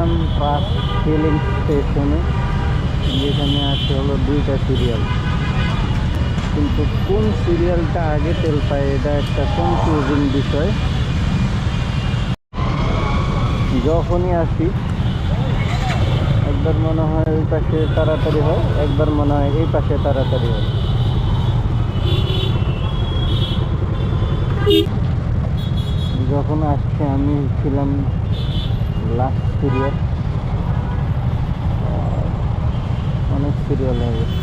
আসলাম truck feeling স্টেশনে যেখানে আছে হলো দুইটা সিরিয়াল কিন্তু কোন সিরিয়ালটা আগে তেল পায়, এটা একটা কনফিউজিং বিষয়। যখনই আসি, একবার মনে হয় ওই পাশে তাড়াতাড়ি হয়, একবার মনে হয় এই পাশে তাড়াতাড়ি হয়। যখন আসছে, আমি ছিলাম লাস্ট সিরিয়াল অনেক সিরিয়াল গেছে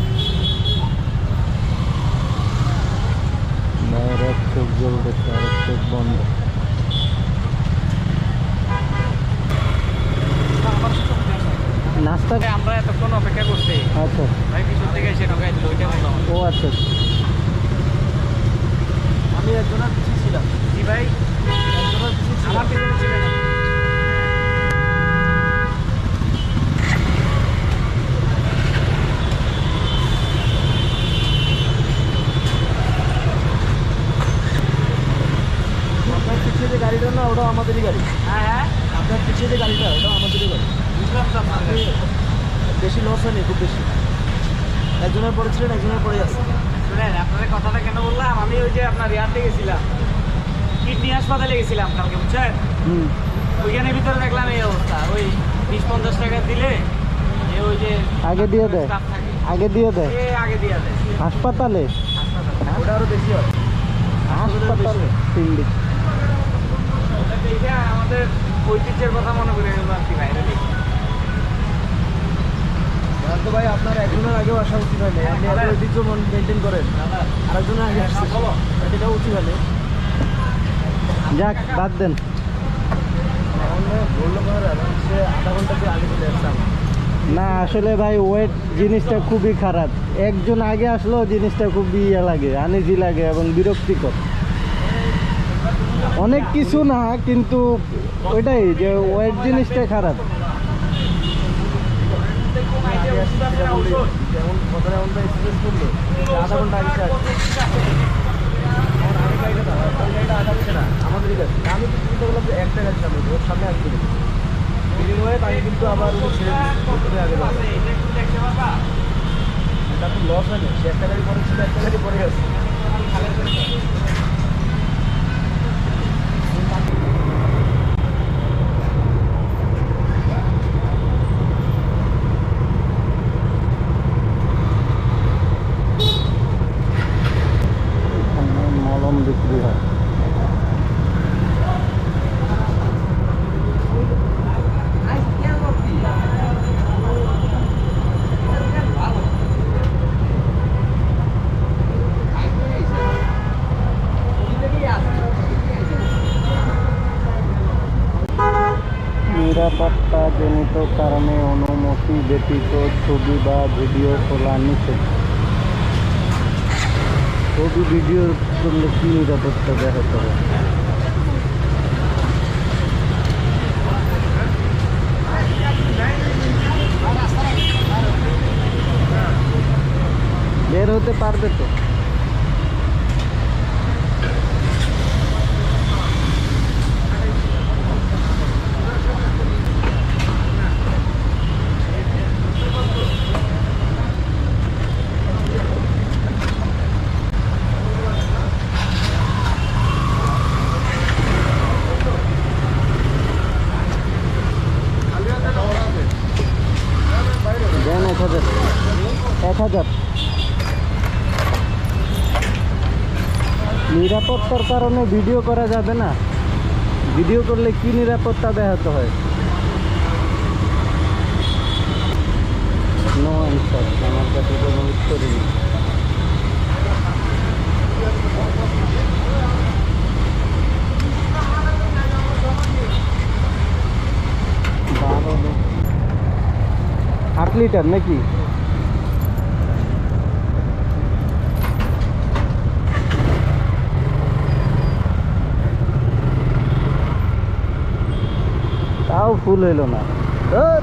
বাইরে এক চোখ জ্বলতেছে আর এক চোখ বন্ধ। নাস্তা? আমরা এতক্ষণ অপেক্ষা করছি। আচ্ছা। ভাই পিছন থেকে এসে ঢোকাই দিল ওইটা ও আচ্ছা আমি একজনের পিছিয়ে ছিলাম। জি ভাই। একজনের পিছিয়ে আমার ছিলেন আপনি। আপনার পিছিয়ে যে গাড়িটা না ওটা আমাদেরই গাড়ি হ্যাঁ হ্যাঁ আপনার পিছিয়ে যে গাড়িটা ওটা আমাদেরই গাড়ি বুঝলাম তো আপনাদের বেশি লস হয়নি খুব বেশি। একজনের পরে ছিলেন একজনের পরে আছে। শুনেন আপনাদের কথাটা কেন বললাম? আমি ওই যে আপনার ইয়ারতে গেছিলাম। কিডনি হাসপাতালে গেছিলাম কালকে বুঝছেন? হুম। ওইখানের ভিতরে দেখলাম এই অবস্থা। ওই বিশ পঞ্চাশ টাকা দিলে ওই যে আগে দিয়ে দেয়। আগে দিয়ে দেয়। এ আগে দিয়ে দেয়। হাসপাতালে? হাসপাতালে। ওটা আরও বেশি হয় হাসপাতালে? আমাদের ঐতিহ্যের কথা মনে করে গেল আর কি বাইরে ভাই, আপনার একজনের আগেও আসা উচিত হয়নি। আপনি এত ঐতিহ্য মেনটেন করেন। আরেকজনের আগে আসছে। এটা উচিত হয়নি। যাক, বাদ দেন। না, আসলে ভাই ওয়েট জিনিসটা খুবই খারাপ। একজন আগে আসলেও জিনিসটা খুব ইয়ে লাগে আনিজি লাগে এবং বিরক্তিকর। অনেক কিছু না, কিন্তু ওইটাই যে ওয়েট জিনিসটা খারাপ আগে আসছে সেটা বলি, যেমন কথাটা এমনটা এক্সপ্রেস করল আধা ঘণ্টা আগে আসছে আমার গাড়িটা দাঁড়া, ওই গাড়িটা আগাচ্ছে আমি তো চিন্তা করলাম যে একটা গাড়ি সামনে ওর সামনে আসবে হয়ে তাকে কিন্তু আবার উনি ছেড়ে লস হয়নি সে একটা গাড়ি পরে ছিল একটা গাড়ি পরে গেছে নিরাপত্তাজনিত কারণে অনুমতি ব্যতীত ছবি বা ভিডিও তোলা নিষেধ। ছবি, ভিডিও করলে কি নিরাপত্তা দেখাতে হবে? বের হতে পারবে তো দেন এক হাজার এক হাজার নিরাপত্তার কারণে ভিডিও করা যাবে না। ভিডিও করলে কি নিরাপত্তা ব্যাহত হয়? নো আট লিটার নাকি? ফুল হইল না ধুর।